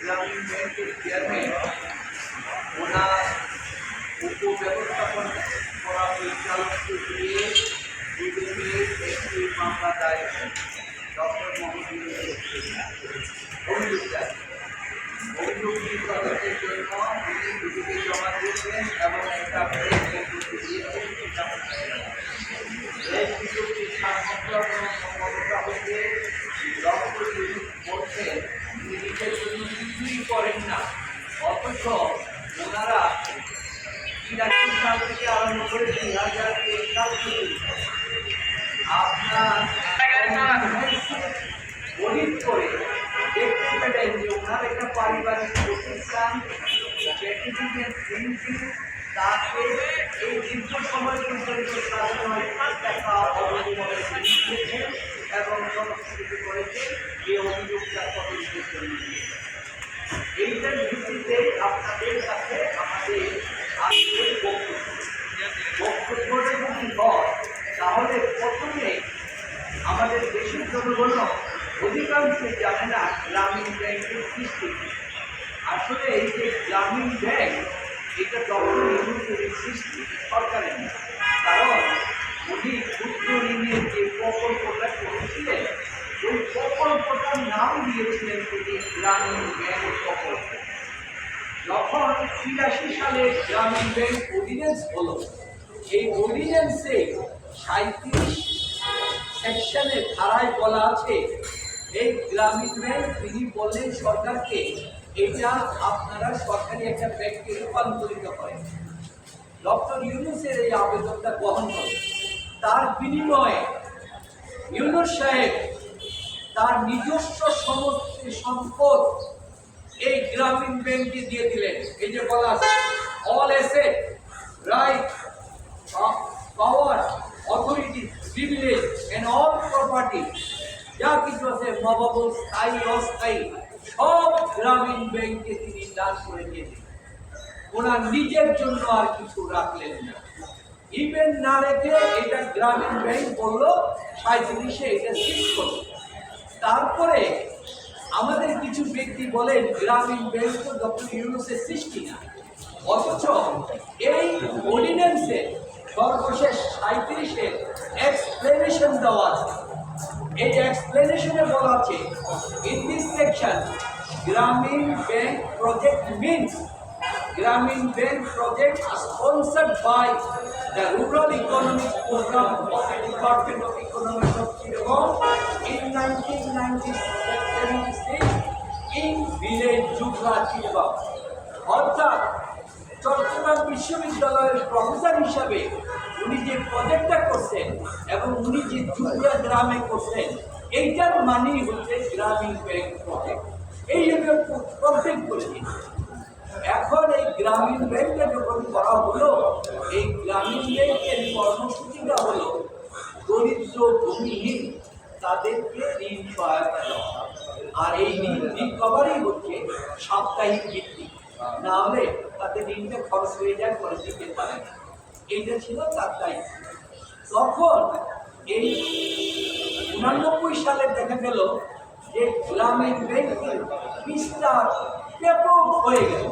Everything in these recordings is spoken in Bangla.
গ্রামীণ ব্যাংকের চেয়ারম্যান ওনার উপব্যবস্থাপনা করা পরিচালককে দিয়ে দুদকের একটি মামলা দায়ের। ডক্টর মোহাম্মদ অভিযোগ অভিযোগটি তদন্তের জন্য তিনি দুদকে জমা দিয়েছেন এবং একটা বিজ্ঞপ্তি দিয়েছেন সেটা প্রেস বিজ্ঞপ্তির সার্বভৌম ক্ষমতা হতে ডক্টর ইউনুস বলছেন তিনি নিজের জন্য কিছুই করেন না অথচ ওনারা আরম্ভ করে দুই আপনার অডিট করে পারিবারিক প্রতিষ্ঠান পর্যন্ত তাদের অনেক টাকা অবলম্বনে দিয়েছেন এবং সংস্কৃতি করেছে অভিযোগটা তদন্তের জন্য। এইটার ভিত্তিতে আপনাদের কাছে আমাদের বক্তব্য তাহলে প্রথমে আমাদের দেশের জনগণ অধিকাংশই জানে না গ্রামীণ ব্যাংকের আসলে যে গ্রামীণ ব্যাংক, এটা ইউনুসের সৃষ্টি সরকারের। কারণ উনি ক্ষুদ্র ঋণের যে প্রকল্পটা করেছিলেন ওই প্রকল্পটার নাম দিয়েছিলেন তিনি গ্রামীণ ব্যাংক প্রকল্প। যখন তিরাশি সালে গ্রামীণ ব্যাংক অর্ডিন্যান্স হলো এই অর্ডিন্যান্সে সাঁত্রিশ সেকশনে ধারায় বলা আছে, এই গ্রামীণ ব্যাংক, তিনি বললেন সরকারকে, এটা আপনারা সরকারি একটা ব্যাংকে রূপান্তরিত করেন। ডক্টর ইউনুসের এই আবেদনটা গ্রহণ করেন তার বিনিময়ে ইউনুস সাহেব তার নিজস্ব সমস্ত সম্পদ এই গ্রামীণ ব্যাংকে দিয়ে দিলেন। এই যে বলা all asset right power authority privilege and all property যা কিছু আছে মবাবল স্থায়ী, অস্থায়ী, সব গ্রামীণ ব্যাংকে তিনি দান করে দিয়ে দিলেন। ওনার নিজের জন্য আর কিছু রাখলেন না। ইভেন না রেখে এটা গ্রামীণ ব্যাংক বলল সাঁত্রিশে এটা শিফট করল। তারপরে আমাদের কিছু ব্যক্তি বলেন, গ্রামীণ ব্যাংক তো ডক্টর ইউনুসের সৃষ্টি না। অথচ এই অর্ডিন্যান্সে সর্বশেষ সাঁত্রিশে এক্সপ্লেনেশন দেওয়া আছে। এই এক্সপ্লেনেশনে বলা আছে in this section Grameen Bank project means Grameen Bank project sponsored by the Rural Economic Program of the Department of Economics of Chittagong in 1996 in village Jugla, Chittagong. অর্থাৎ চট্টগ্রাম বিশ্ববিদ্যালয়ের প্রফেসর হিসাবে উনি যে প্রজেক্টটা করছেন এবং উনি যে জুগলা গ্রামে করছেন এইটার মানেই হচ্ছে গ্রামীণ ব্যাংক প্রজেক্ট এই জন্য প্রজেক্ট করে দিয়েছে এখন এই গ্রামীণ ব্যাংকটা যখন করা হলো, এই গ্রামীণ ব্যাংকের কর্মসূচিটা হলো, দরিদ্র ভূমিহীন, তাদেরকে ঋণ সহায়তা দেওয়া আর এই ঋণ রিকভারি হচ্ছে সাপ্তাহিক ভিত্তি। না হলে তাদের ঋণটা খরচ হয়ে যায় করে দিতে পারে না এইটা ছিল তার দায়িত্ব। তখন এই উনানব্বই সালে দেখা গেল যে গ্রামীণ ব্যাংকের বিস্তার ব্যাপক হয়ে গেল।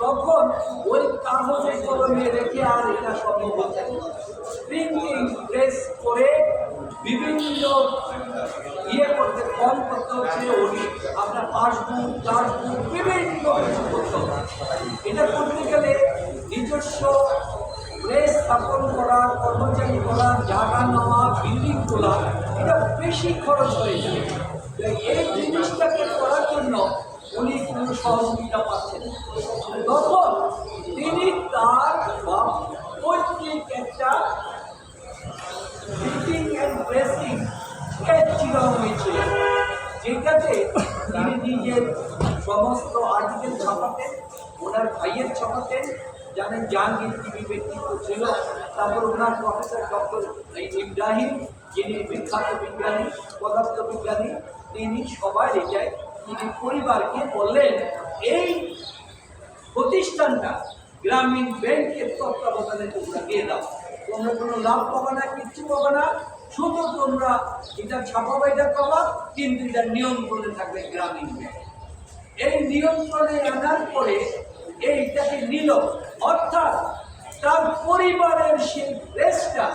তখন ওই কাগজে কলমে রেখে আর এটা সম্ভব হচ্ছে প্রিন্টিং প্রেস করে বিভিন্ন ইয়ে করতে ফর্ম করতে হচ্ছে ওই আপনার পাসবুক চার্জবুক বিভিন্ন কিছু করতে এটা করতে গেলে নিজস্ব প্রেস স্থাপন করা, কর্মচারী করা, জায়গা নেওয়া বিল্ডিং তোলা এটা বেশি খরচ হয়ে যায়। এই জিনিসটাকে করার জন্য উনি কোনো সহযোগিতা পাচ্ছেন। তখন তিনি তার পৈতৃক একটা যেটাতে তিনি নিজের সমস্ত আর্টিকেল ছাপাতেন, ওনার ভাইয়ের ছাপাতেন জানেন জাহাঙ্গীর টিভি ব্যক্তিত্ব ছিল। তারপর ওনার প্রফেসর ডক্টর ইব্রাহিম, যিনি বিখ্যাত বিজ্ঞানী পদার্থ বিজ্ঞানী তিনি সবাই রেজায় তিনি পরিবারকে বললেন, এই প্রতিষ্ঠানটা গ্রামীণ ব্যাংকের তত্ত্বাবধানে তোমরা দিয়ে দাও। তোমরা কোনো লাভ পাবে না, কিচ্ছু পাবে না। শুধু তোমরা এটা ছাপাবাইটা পাবা, কিন্তু এটা নিয়ন্ত্রণে থাকবে গ্রামীণ ব্যাংক। এই নিয়ন্ত্রণে আনার পরে এইটাকে নিল। অর্থাৎ তার পরিবারের সেই প্লেসটা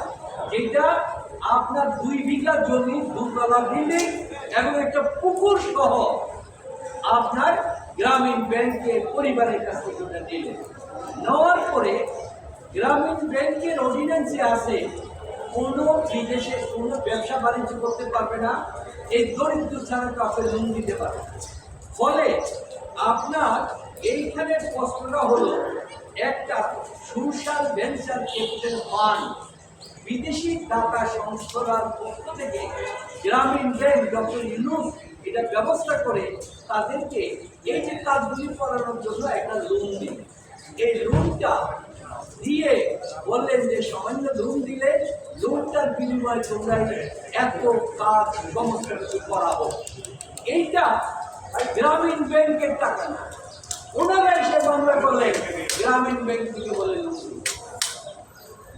যেটা আপনার দুই বিঘা জমি, দুতলা বিল্ডিং এবং একটা পুকুর সহ আপনার গ্রামীণ ব্যাংকের পরিবারের কাছ থেকে ওটা নিলেন নেওয়ার পরে গ্রামীণ ব্যাংকের অর্ডিন্যান্সে আছে, কোনো বিদেশে কোনো ব্যবসা বাণিজ্য করতে পারবে না, এই দরিদ্র ছাড়া কাউকে লোন দিতে পারবে ফলে আপনার এইখানে প্রশ্নটা হলো, একটা সোশ্যাল ভেঞ্চার ক্যাপিটাল ফান্ড বিদেশি টাকা সংস্থার পক্ষ থেকে গ্রামীণ ব্যাংক ডক্টর ইউনুস এটা ব্যবস্থা করে তাদেরকে এই যে কাজগুলি করানোর জন্য একটা লোন দিন। এই লোনটা দিয়ে বললেন যে সামান্য লোন দিলে লোনটার বিনিময়ে তোমরা এত কাজ কিছু করাবো। এইটা গ্রামীণ ব্যাংকের টাকা না। ওনারা এসে মামলা করলেন, গ্রামীণ ব্যাংক থেকে বলে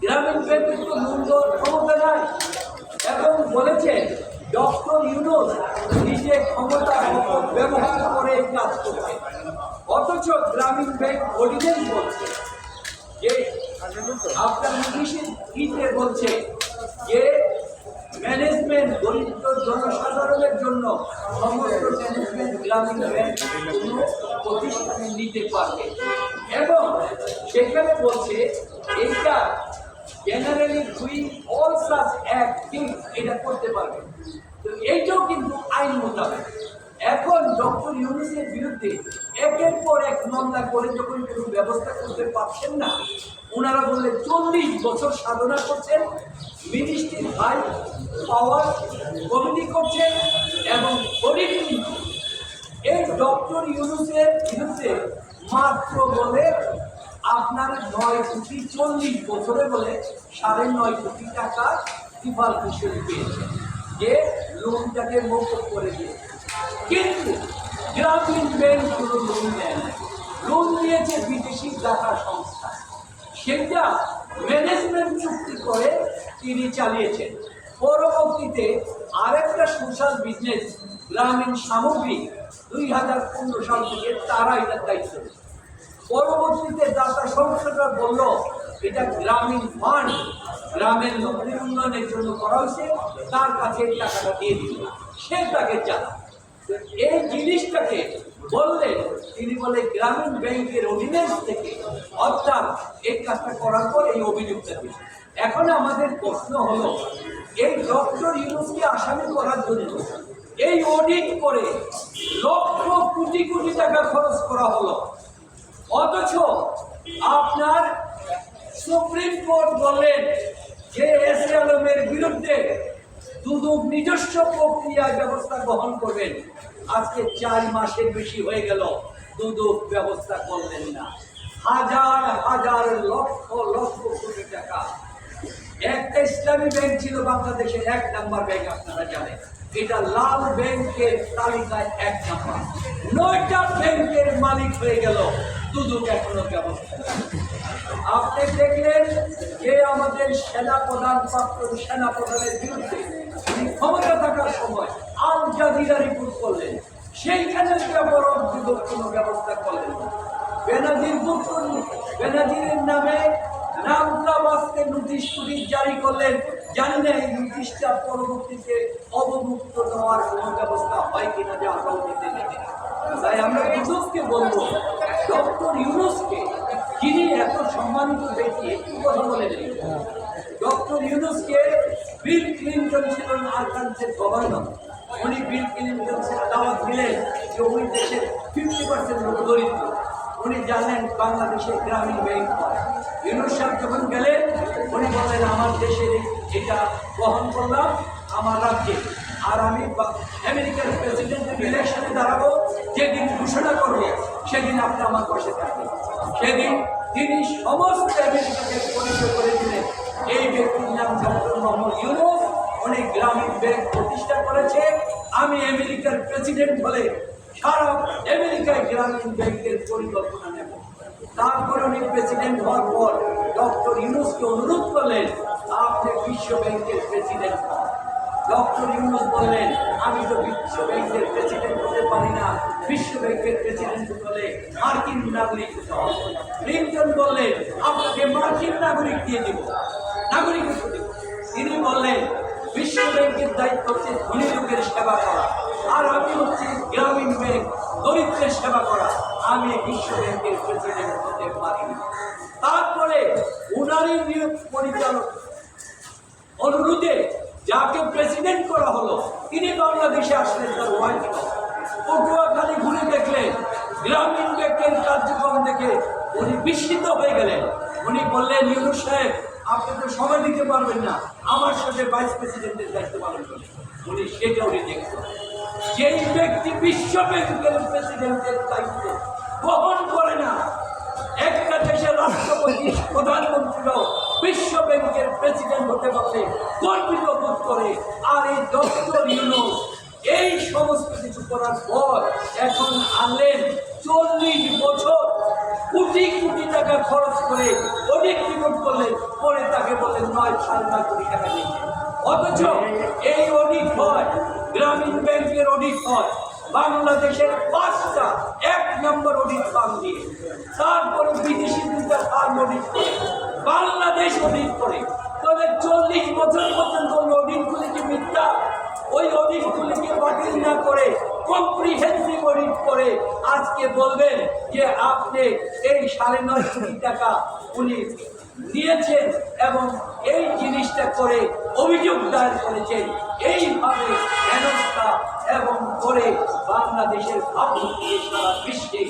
গ্রামীণ ব্যাংকের তো লোন দেওয়ার ক্ষমতা নাই। এবং বলেছেন ডক্টর ইউনুস নিজে ক্ষমতা ব্যবহার করে এই কাজ করছে অথচ গ্রামীণ ব্যাংক অর্ডিনেন্স বলছে, যে আপনার ইংলিশে কিতে বলছে যে ম্যানেজমেন্ট দরিদ্র জনসাধারণের জন্য সমস্ত ম্যানেজমেন্ট গ্রামীণ ব্যাংক প্রতিষ্ঠানে নিতে পারবে। এবং সেখানে বলছে, এইটা generally doing all such acting এটা করতে পারবে। তো এইটাও কিন্তু আইন মোতাবেক। এখন ডক্টর ইউনুসের বিরুদ্ধে একের পর এক মামলা করে যখন কোনো ব্যবস্থা করতে পারছেন না, ওনারা বললেন চল্লিশ বছর সাধনা করছেন মিনিস্ট্রির ভাই পাওয়ার কমিটি করছেন এবং কিন্তু এই ডক্টর ইউনুসের বিরুদ্ধে মাত্র বলে আপনার নয় কোটি চল্লিশ বছরে বলে সাড়ে নয় কোটি টাকা ত্রিপাল কিশোর পেয়েছে, যে লোনটাকে মৌকুব করে দিয়েছে। কিন্তু গ্রামীণ ব্যাংক কোনো লোন দেয় না লোন দিয়েছে বিদেশি টাকা সংস্থা। সেটা ম্যানেজমেন্ট চুক্তি করে তিনি চালিয়েছেন। পরবর্তীতে আরেকটা সোশ্যাল বিজনেস গ্রামীণ সামগ্রী, দুই হাজার পনেরো সাল থেকে তারা এটার দায়িত্ব। পরবর্তীতে দাতা সংস্থাটা বলল এটা গ্রামীণ ফান্ড। গ্রামের লোকের উন্নয়নের জন্য করা হয়েছে, তার কাছে টাকাটা দিয়ে দিল। সে তাকে চালা এই জিনিসটাকে বললেন, তিনি বলে গ্রামীণ ব্যাংকের অধীনেন্স থেকে অর্থাৎ এই কাজটা করার পর এই অভিযোগটা দিল। এখন আমাদের প্রশ্ন হলো, এই ডক্টর ইউনুসকে আসামি করার জন্য এই অডিট করে লক্ষ কোটি কোটি টাকা খরচ করা হলো। অথচ আপনার সুপ্রিম কোর্ট বললেন যে এস আলমের বিরুদ্ধে দুদক নিজস্ব প্রক্রিয়া ব্যবস্থা গ্রহণ করবেন। আজকে চার মাসের বেশি হয়ে গেল দুদক ব্যবস্থা করলেন না। হাজার হাজার লক্ষ লক্ষ কোটি টাকা। একটা ইসলামী ব্যাংক ছিল বাংলাদেশের এক নাম্বার ব্যাংক আপনারা জানেন। এটা লাল ব্যাংকের তালিকায় এক নাম্বার। নয়টা ব্যাংকের মালিক হয়ে গেল। আপনি দেখলেন যে আমাদের সেনা প্রধান প্রাপ্ত সেনা প্রধানের বিরুদ্ধে ক্ষমতা থাকার সময় আল জাজিরা রিপোর্ট করলেন। সেইখানে বরং দুদক কোনো ব্যবস্থা করলেন বেনাজির পুত্র বেনাজিরের নামে নামটা বাঁচতে নোটিশ ফুটিশ জারি করলেন। জানি না এই নোটিশটা পরবর্তীতে অবমুক্ত হওয়ার কোনো ব্যবস্থা হয় কিনা, যে দিতে দেখি তাই আমরা দুদককে বলব, ডক্টর ইউনুসকে, যিনি এত সম্মানিত ব্যক্তি, একটু কথা বলে নেই। ডক্টর ইউনুসকে বিল ক্লিন্টন ছিলেন আরকান্সের গভর্নর। উনি বিল ক্লিন্টন দাওয়াত দিলেন যে ওই দেশের ফিফটি পার্সেন্ট লোক দরিদ্র। উনি জানেন বাংলাদেশের গ্রামীণ ব্যাংক ইউনুস সাহেব যখন গেলেন, উনি বললেন, আমার দেশের এটা বহন করলাম আমার রাজ্যে। আর আমি আমেরিকার প্রেসিডেন্টের ইলেকশনে দাঁড়াবো যেদিন ঘোষণা করবে, সেদিন আপনি আমার পাশে থাকবেন। সেদিন তিনি সমস্ত আমেরিকাকে পরিচয় করে দিলেন। এই ব্যক্তির নাম ডক্টর মোহাম্মদ ইউনুস। উনি গ্রামীণ ব্যাংক প্রতিষ্ঠা করেছে। আমি আমেরিকার প্রেসিডেন্ট হলে সারা আমেরিকায় গ্রামীণ ব্যাংকের পরিকল্পনা নেব। তারপরে উনি প্রেসিডেন্ট হওয়ার পর ডক্টর ইউনুসকে অনুরোধ করলেন, আপনি বিশ্ব ব্যাংকের প্রেসিডেন্ট হন। ডক্টর ইউনুস বললেন, আমি তো বিশ্ব ব্যাংকের প্রেসিডেন্ট হতে পারি না। বিশ্ব ব্যাংকের প্রেসিডেন্ট হলে মার্কিন নাগরিক হতে হবে। ক্লিন্টন বললেন, আপনাকে মার্কিন নাগরিক দিয়ে দিব। নাগরিকত্ব দিব। তিনি বললেন বিশ্ব ব্যাংকের দায়িত্ব হচ্ছে ধনী সেবা করা, আর আমি হচ্ছে গ্রামীণ ব্যাংক, দরিদ্রের সেবা করা। আমি বিশ্ব ব্যাংকের প্রেসিডেন্ট হতে পারি না। তারপরে উনারই নিয়োগ পরিচালক অনুরোধে যাকে প্রেসিডেন্ট করা হলো, তিনি বাংলাদেশে আসলেন তার ওয়াইফ পটুয়াখালী ঘুরে দেখলেন, গ্রামীণ ব্যাংকের কার্যক্রম দেখে উনি বিস্মিত হয়ে গেলেন। উনি বললেন, ইউনুস সাহেব, আপনি তো সময় দিতে পারবেন না, আমার সাথে ভাইস প্রেসিডেন্টের দায়িত্ব পালন করেন। উনি সেটাও রিজেক্ট করেন যেই ব্যক্তি বিশ্ব ব্যাংকের প্রেসিডেন্টের দায়িত্ব বহন করে না, একটা দেশের রাষ্ট্রপতি, প্রধানমন্ত্রীরাও বিশ্ব ব্যাংকের প্রেসিডেন্ট হতে পারলে গর্বিত বোধ করে আর এই ডক্টর ইউনুস এই সমস্ত কিছু করার পর এখন আনলেন চল্লিশ বছর। কোটি কোটি টাকা খরচ করে অনেক রিপোর্ট করলেন পরে তাকে বলেন নয়, সাড়ে নয় কোটি টাকা দিয়েছে অথচ এই অডিট হয়, গ্রামীণ ব্যাংকের অডিট হয়, বাংলাদেশের পাঁচটা, এক নম্বর অডিট ফার্ম দিয়ে। তারপরে বিদেশি দুইটা ফার্ম অডিট করে। বাংলাদেশ অডিট করে। তবে চল্লিশ বছর পর্যন্ত ওই অডিটগুলিকে মিথ্যা, ওই অডিটগুলিকে বাতিল না করে কম্প্রিহেন্সিভ অডিট করে আজকে বলবেন যে আপনি এই সাড়ে নয় কোটি টাকা উনি নিয়েছেন এবং এই জিনিসটা করে অভিযোগ দায়ের করেছেন। এইভাবে এবং করে বাংলাদেশের ভাবমূর্তি সারা বিশ্বে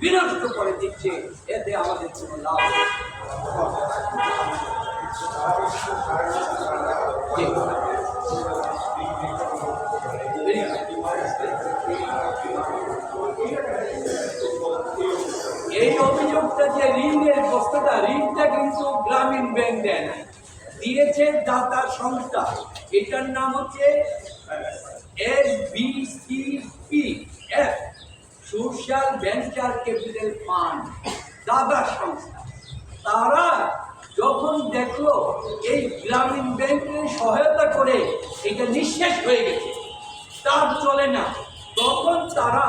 বিনষ্ট করে দিচ্ছে, এতে আমাদের কোনো লাভ এই অভিযোগটা যে ঋণের বস্তুটা, ঋণটা কিন্তু গ্রামীণ ব্যাংক দেয় না। দিয়েছে দাতা সংস্থা। এটার নাম হচ্ছে S B social venture capital fund দাদা সংস্থা। তারা যখন দেখল এই গ্রামীণ ব্যাংকের সহায়তা করে এটা নিঃশেষ হয়ে গেছে, তার চলে না। তখন তারা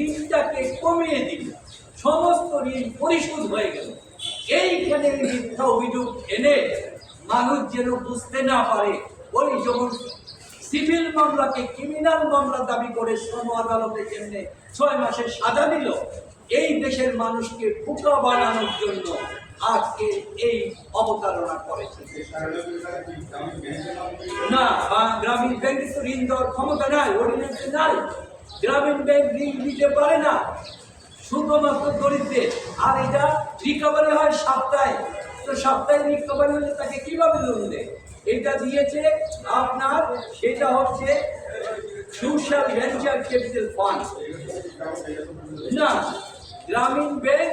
ঋণটাকে কমিয়ে দিল। সমস্ত ঋণ পরিশোধ হয়ে গেল। এইখানে এই মিথ্যা অভিযোগ এনে মানুষ যেন বুঝতে না পারে। ওই যেমন সিভিল মামলাকে ক্রিমিনাল মামলা দাবি করে শ্রম আদালতে কেমনে ছয় মাসের সাজা দিল? এই দেশের মানুষকে ফুকা বানানোর জন্য আজকে এই অবতারণা করেছে না, বা- গ্রামীণ ব্যাংকে তো ঋণ দেওয়ার ক্ষমতা নাই অর্ডিনেন্সে নাই। গ্রামীণ ব্যাংক ঋণ দিতে পারে না। শুধুমাত্র দরিদ্রের আর এটা রিকভারি হয় সপ্তাহে। তো সপ্তাহে রিকভারি হলে তাকে কীভাবে লোন দেয়? এটা দিয়েছে আপনার, সেটা হচ্ছে সোশ্যাল ভেঞ্চার ক্যাপিটাল ফান্ড না, গ্রামীণ ব্যাংক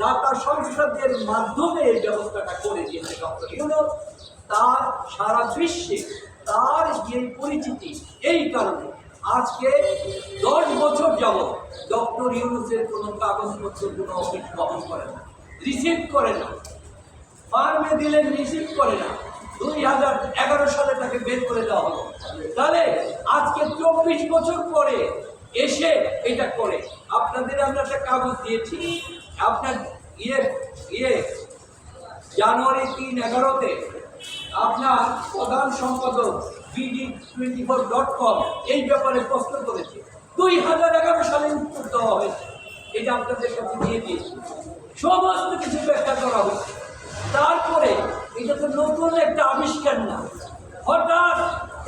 দাতা সংসদের মাধ্যমে এই ব্যবস্থাটা করে দিয়েছে ডক্টর তার সারা বিশ্বে তার যে পরিচিতি, এই কারণে আজকে দশ বছর যাবৎ ডক্টর ইউনুসের কোনো কাগজপত্র, কোনো অফিস বহন করে না রিসিভ করে না। ফার্মে দিলেন রিসিভ করে না। দুই হাজার এগারো সালে তাকে বের করে দেওয়া হলো। তাহলে আজকে চব্বিশ বছর পরে এসে এটা করে। আপনাদের আমরা একটা কাগজ দিয়েছি, আপনার ইয়ে ইয়ে জানুয়ারি তিন এগারোতে আপনার প্রধান সম্পাদক BD twenty four dot com এই ব্যাপারে প্রশ্ন করেছে। দুই হাজার এগারো সালে উত্তর দেওয়া হয়েছে। এটা আপনাদের কাছে দিয়ে দিয়েছি। সমস্ত কিছু ব্যাখ্যা করা হয়েছে। তারপরে এটা তো নতুন একটা আবিষ্কার না। হঠাৎ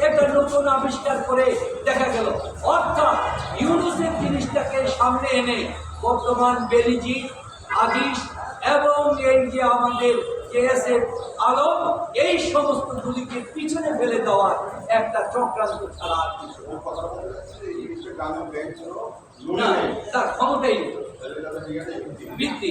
একটা নতুন আবিষ্কার করে দেখা গেল, অর্থাৎ ইউনুসের জিনিসটাকে সামনে এনে বর্তমান বেলিজি আদিস এবং এই যে আমাদের কেএসএফ আলম, এই সমস্ত গুলিকে পিছনে ফেলে দেওয়ার একটা চক্রান্ত ছাড়া। না। তার ক্ষমতাই ভিত্তি